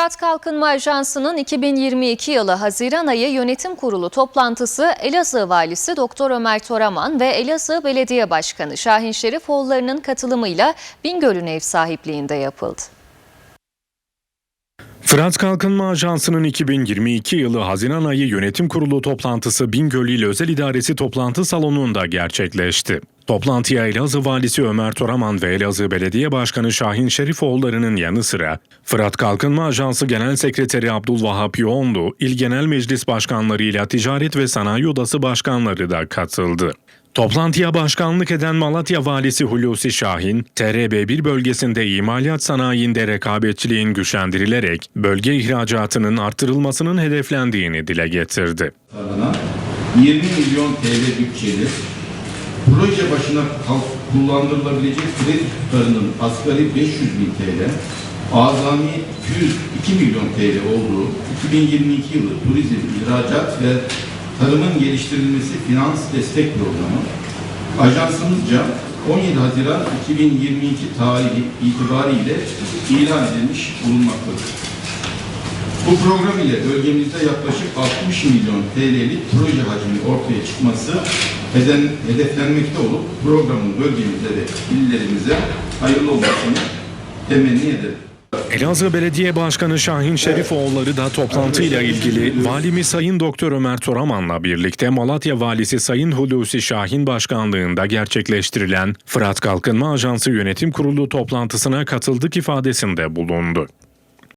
Fırat Kalkınma Ajansı'nın 2022 yılı Haziran ayı yönetim kurulu toplantısı Elazığ Valisi Doktor Ömer Toraman ve Elazığ Belediye Başkanı Şahin Şerifoğulları'nın katılımıyla Bingöl'ün ev sahipliğinde yapıldı. Fırat Kalkınma Ajansı'nın 2022 yılı Haziran ayı yönetim kurulu toplantısı Bingöl İl Özel İdaresi toplantı salonunda gerçekleşti. Toplantıya Elazığ Valisi Ömer Toraman ve Elazığ Belediye Başkanı Şahin Şerifoğulları'nın yanı sıra Fırat Kalkınma Ajansı Genel Sekreteri Abdülvahap Yoğunlu, İl Genel Meclis Başkanlarıyla Ticaret ve Sanayi Odası Başkanları da katıldı. Toplantıya başkanlık eden Malatya Valisi Hulusi Şahin, TRB1 bölgesinde imalat sanayinde rekabetçiliğin güçlendirilerek bölge ihracatının artırılmasının hedeflendiğini dile getirdi. tarafından 20 milyon TL bütçeli proje başına kullandırılabilecek kredi tutarının asgari 500 bin TL, azami 202 milyon TL olduğu 2022 yılı turizm, ihracat ve tarımın geliştirilmesi finans destek programı ajansımızca 17 Haziran 2022 tarihi itibariyle ilan edilmiş bulunmaktadır. Bu program ile bölgemizde yaklaşık 60 milyon TL'lik proje hacmi ortaya çıkması heden, hedeflenmekte olup programın bölgemize ve illerimize hayırlı olmasını temenni ederim. Elazığ Belediye Başkanı Şahin Şerifoğulları da toplantıyla ilgili Valimiz Sayın Doktor Ömer Toraman'la birlikte Malatya Valisi Sayın Hulusi Şahin Başkanlığında gerçekleştirilen Fırat Kalkınma Ajansı Yönetim Kurulu toplantısına katıldık ifadesinde bulundu.